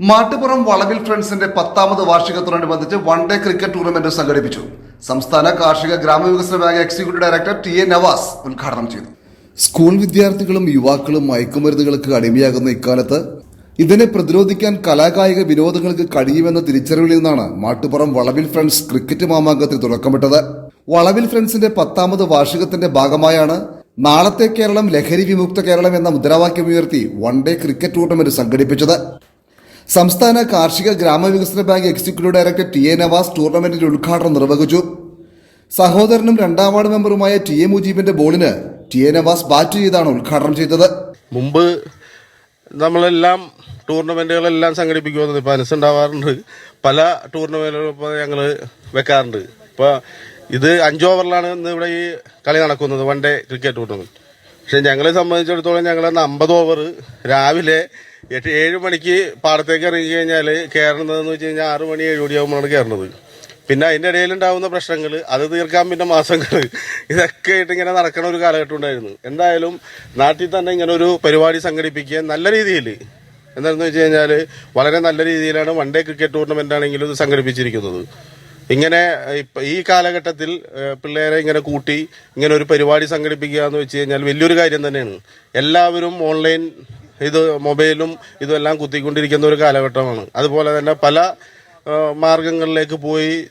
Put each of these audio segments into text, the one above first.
മാട്ടുപുറം വളവിൽ ഫ്രണ്ട്സിന്റെ പത്താമത് വാർഷികത്തോടനുബന്ധിച്ച് വൺ ഡേ ക്രിക്കറ്റ് ടൂർണമെന്റ് സംഘടിപ്പിച്ചു. സംസ്ഥാന കാർഷിക ഗ്രാമവികസന bank executive director T A Navas ഉദ്ഘാടനം ചെയ്തു. സ്കൂൾ വിദ്യാർത്ഥികളും യുവാക്കളും മയക്കുമരുന്നുകൾക്ക് അടിമയാകുന്ന ഇക്കാലത്ത് ഇതിനെ പ്രതിരോധിക്കാൻ കലാകായിക വിനോദങ്ങൾക്ക് കഴിയുമെന്ന തിരിച്ചറിവിൽ നിന്നാണ് മാട്ടുപുറം വളവിൽ ഫ്രണ്ട്സ് ക്രിക്കറ്റ് മാമാങ്കത്തിൽ തുടക്കമിട്ടത്. വളവിൽ ഫ്രണ്ട്സിന്റെ പത്താമത് വാർഷികത്തിന്റെ ഭാഗമായാണ് നാളത്തെ കേരളം ലഹരി വിമുക്ത കേരളം എന്ന മുദ്രാവാക്യം ഉയർത്തി വൺ ഡേ ക്രിക്കറ്റ് ടൂർണമെന്റ് സംഘടിപ്പിച്ചത്. സംസ്ഥാന കാർഷിക ഗ്രാമവികസന bank executive director T A Navas ടൂർണമെന്റിന്റെ ഉദ്ഘാടനം നിർവഹിച്ചു. സഹോദരനും രണ്ടാം വാർഡ് മെമ്പറുമായ ടി എ മുജീബിന്റെ ബോളിന് ടി എ നവാസ് ബാറ്റ് ചെയ്താണ് ഉദ്ഘാടനം ചെയ്തത്. മുമ്പ് നമ്മളെല്ലാം ടൂർണമെന്റുകളെല്ലാം സംഘടിപ്പിക്കുമെന്ന് ഇപ്പോൾ അനുസുണ്ടാവാറുണ്ട് പല ടൂർണമെന്റുകളും ഞങ്ങൾ വെക്കാറുണ്ട്. ഇപ്പോൾ ഇത് അഞ്ച് ഓവറിലാണ് ഇന്ന് ഇവിടെ ഈ കളി നടക്കുന്നത് വൺ ഡേ ക്രിക്കറ്റ് ടൂർണമെന്റ്. പക്ഷേ ഞങ്ങളെ സംബന്ധിച്ചിടത്തോളം അന്ന് അമ്പത് ഓവർ രാവിലെ എട്ട് ഏഴ് മണിക്ക് പാടത്തേക്ക് ഇറങ്ങി കഴിഞ്ഞാൽ കയറുന്നതെന്ന് വെച്ച് കഴിഞ്ഞാൽ ആറ് മണി ഏഴ് മണിയാകുമ്പോഴാണ് കയറുന്നത് പിന്നെ അതിന്റെ ഇടയിൽ ഉണ്ടാവുന്ന പ്രശ്നങ്ങൾ അത് തീർക്കാൻ പിന്നെ മാസങ്ങൾ ഇതൊക്കെ ആയിട്ട് ഇങ്ങനെ നടക്കണ ഒരു കാലഘട്ടം ഉണ്ടായിരുന്നു. എന്തായാലും നാട്ടിൽ തന്നെ ഇങ്ങനെ ഒരു പരിപാടി സംഘടിപ്പിക്കുക നല്ല രീതിയിൽ എന്താണെന്ന് വെച്ച് കഴിഞ്ഞാൽ വളരെ നല്ല രീതിയിലാണ് വൺ ഡേ ക്രിക്കറ്റ് ടൂർണമെന്റ് ആണെങ്കിലും ഇത് സംഘടിപ്പിച്ചിരിക്കുന്നത്. ഇങ്ങനെ ഈ കാലഘട്ടത്തിൽ പിള്ളേരെ ഇങ്ങനെ കൂട്ടി ഇങ്ങനെ ഒരു പരിപാടി സംഘടിപ്പിക്കുക എന്ന് വെച്ച് കഴിഞ്ഞാൽ വലിയൊരു കാര്യം തന്നെയാണ്. എല്ലാവരും ഓൺലൈൻ ഇത് മൊബൈലും ഇതെല്ലാം കുത്തിക്കൊണ്ടിരിക്കുന്ന ഒരു കാലഘട്ടമാണ്. അതുപോലെ തന്നെ പല മാർഗങ്ങളിലേക്ക് പോയി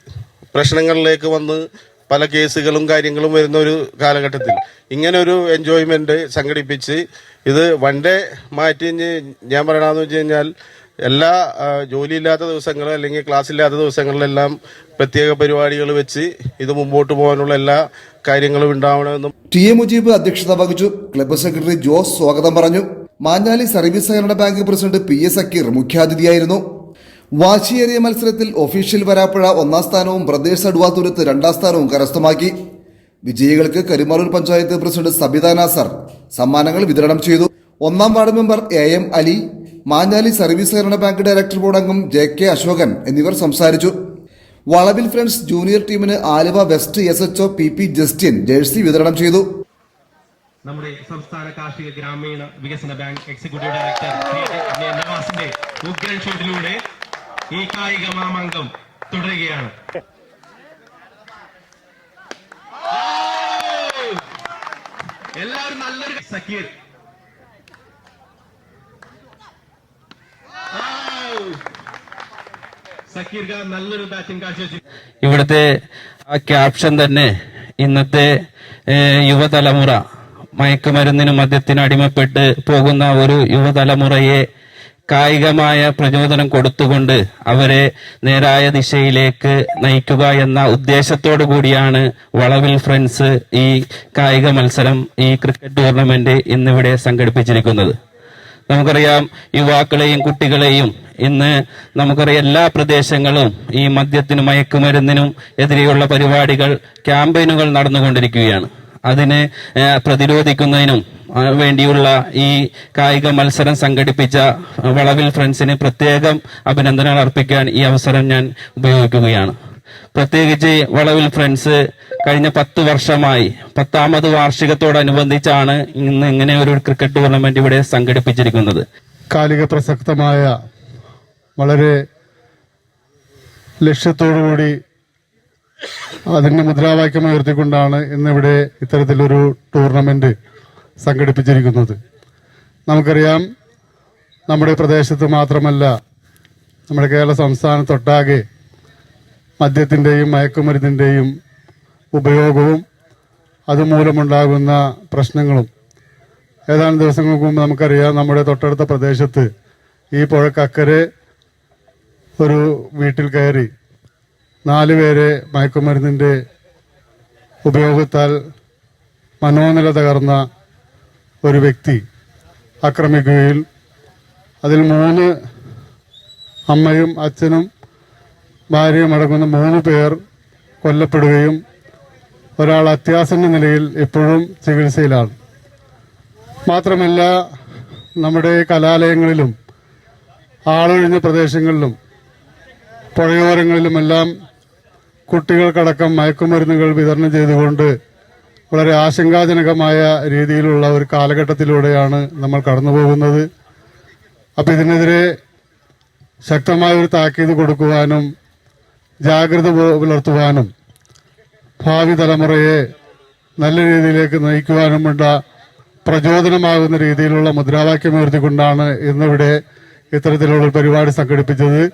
പ്രശ്നങ്ങളിലേക്ക് വന്ന് പല കേസുകളും കാര്യങ്ങളും വരുന്ന ഒരു കാലഘട്ടത്തിൽ. ഇങ്ങനെ ഒരു എൻജോയ്മെന്റ് സംഘടിപ്പിച്ച് ഇത് വൺ ഡേ മാറ്റി ഞാൻ പറയണമെന്ന് വെച്ച് കഴിഞ്ഞാൽ എല്ലാ ജോലിയില്ലാത്ത ദിവസങ്ങൾ അല്ലെങ്കിൽ ക്ലാസ് ഇല്ലാത്ത ദിവസങ്ങളിലെല്ലാം പ്രത്യേക പരിപാടികൾ വെച്ച് ഇത് മുമ്പോട്ട് പോകാനുള്ള എല്ലാ കാര്യങ്ങളും ഉണ്ടാവണമെന്നും ടി എ മുജീബ് അധ്യക്ഷത വഹിച്ചു. ക്ലബ്ബ് സെക്രട്ടറി ജോസ് സ്വാഗതം പറഞ്ഞു. മാഞ്ഞാലി സർവീസ് സഹകരണ bank president P S Akkeer മുഖ്യാതിഥിയായിരുന്നു. വാശിയേറിയ മത്സരത്തിൽ ഒഫീഷ്യൽ വരാപ്പുഴ ഒന്നാം സ്ഥാനവും പ്രദേശ് അഡ്വാതുരത്ത് രണ്ടാം സ്ഥാനവും കരസ്ഥമാക്കി. വിജയികൾക്ക് കരുമാറൂർ പഞ്ചായത്ത് പ്രസിഡന്റ് സബിത നാസർ സമ്മാനങ്ങൾ വിതരണം ചെയ്തു. ഒന്നാം ward member A M Ali Manjali service സഹകരണ ബാങ്ക് ഡയറക്ടർ ബോർഡ് അംഗം ജെ കെ അശോകൻ എന്നിവർ സംസാരിച്ചു. വളവിൽ ഫ്രണ്ട്സ് ജൂനിയർ ടീമിന് Aluva west S H O P P Justin jersey വിതരണം ചെയ്തു. നമ്മുടെ സംസ്ഥാന കാർഷിക ഗ്രാമീണ വികസന ബാങ്ക് എക്സിക്യൂട്ടീവ് ഡയറക്ടർ. നവാസിന്റെ ഉഗ്രൻ ഷോട്ടിലൂടെ ഈ കായിക മാമാങ്കം തുടരുകയാണ്. എല്ലാവരും നല്ലൊരു സക്കീർ. നല്ലൊരു ബാറ്റിംഗ് കാഴ്ച ഇവിടുത്തെ ക്യാപ്ഷൻ തന്നെ ഇന്നത്തെ യുവതലമുറ മയക്കുമരുന്നിനും മദ്യത്തിനും അടിമപ്പെട്ട് പോകുന്ന ഒരു യുവതലമുറയെ കായികമായ പ്രചോദനം കൊടുത്തുകൊണ്ട് അവരെ നേരായ ദിശയിലേക്ക് നയിക്കുക എന്ന ഉദ്ദേശത്തോടു കൂടിയാണ് വളവിൽ ഫ്രണ്ട്സ് ഈ കായിക മത്സരം ഈ ക്രിക്കറ്റ് ടൂർണമെന്റ് ഇന്നിവിടെ സംഘടിപ്പിച്ചിരിക്കുന്നത്. നമുക്കറിയാം യുവാക്കളെയും കുട്ടികളെയും ഇന്ന് നമുക്കറിയാം എല്ലാ പ്രദേശങ്ങളും ഈ മദ്യത്തിനും മയക്കുമരുന്നിനും എതിരെയുള്ള പരിപാടികൾ ക്യാമ്പയിനുകൾ നടന്നുകൊണ്ടിരിക്കുകയാണ്. അതിനെ പ്രതിരോധിക്കുന്നതിനും വേണ്ടിയുള്ള ഈ കായിക മത്സരം സംഘടിപ്പിച്ച വളവിൽ ഫ്രണ്ട്സിന് പ്രത്യേകം അഭിനന്ദനങ്ങൾ അർപ്പിക്കാൻ ഈ അവസരം ഞാൻ ഉപയോഗിക്കുകയാണ്. പ്രത്യേകിച്ച് വളവിൽ ഫ്രണ്ട്സ് കഴിഞ്ഞ പത്ത് വർഷമായി പത്താമത് വാർഷികത്തോടനുബന്ധിച്ചാണ് ഇന്ന് ഇങ്ങനെ ഒരു ക്രിക്കറ്റ് ടൂർണമെന്റ് ഇവിടെ സംഘടിപ്പിച്ചിരിക്കുന്നത്. കാലിക പ്രസക്തമായ വളരെ ലക്ഷ്യത്തോടുകൂടി അതിന്റെ മുദ്രാവാക്യം ഉയർത്തിക്കൊണ്ടാണ് ഇന്നിവിടെ ഇത്തരത്തിലൊരു ടൂർണമെന്റ് സംഘടിപ്പിച്ചിരിക്കുന്നത്. നമുക്കറിയാം നമ്മുടെ പ്രദേശത്ത് മാത്രമല്ല നമ്മുടെ കേരള സംസ്ഥാനത്തൊട്ടാകെ മദ്യത്തിന്റെയും മയക്കുമരുന്നിന്റെയും ഉപയോഗവും അതുമൂലമുണ്ടാകുന്ന പ്രശ്നങ്ങളും. ഏതാനും ദിവസങ്ങൾക്ക് മുമ്പ് നമുക്കറിയാം നമ്മുടെ തൊട്ടടുത്ത പ്രദേശത്ത് ഈ പുഴക്കക്കരെ ഒരു വീട്ടിൽ കയറി നാല് പേരെ മയക്കുമരുന്നിന്റെ ഉപയോഗത്താൽ മനോനില തകർന്ന ഒരു വ്യക്തി ആക്രമിക്കുകയും അതിൽ മൂന്ന് അമ്മയും അച്ഛനും ഭാര്യയും അടങ്ങുന്ന മൂന്ന് പേർ കൊല്ലപ്പെടുകയും ഒരാൾ അത്യാസന്ന നിലയിൽ ഇപ്പോഴും ചികിത്സയിലാണ്. മാത്രമല്ല നമ്മുടെ കലാലയങ്ങളിലും ആളൊഴിഞ്ഞ പ്രദേശങ്ങളിലും പുഴയോരങ്ങളിലുമെല്ലാം കുട്ടികൾക്കടക്കം മയക്കുമരുന്നുകൾ വിതരണം ചെയ്തുകൊണ്ട് വളരെ ആശങ്കാജനകമായ രീതിയിലുള്ള ഒരു കാലഘട്ടത്തിലൂടെയാണ് നമ്മൾ കടന്നു പോകുന്നത് അപ്പം ഇതിനെതിരെ ശക്തമായ ഒരു താക്കീത് കൊടുക്കുവാനും ജാഗ്രത പുലർത്തുവാനും ഭാവി തലമുറയെ നല്ല രീതിയിലേക്ക് നയിക്കുവാനുമുള്ള പ്രചോദനമാകുന്ന രീതിയിലുള്ള മുദ്രാവാക്യം ഉയർത്തിക്കൊണ്ടാണ് ഇന്നിവിടെ ഇത്തരത്തിലുള്ള പരിപാടി സംഘടിപ്പിച്ചത്.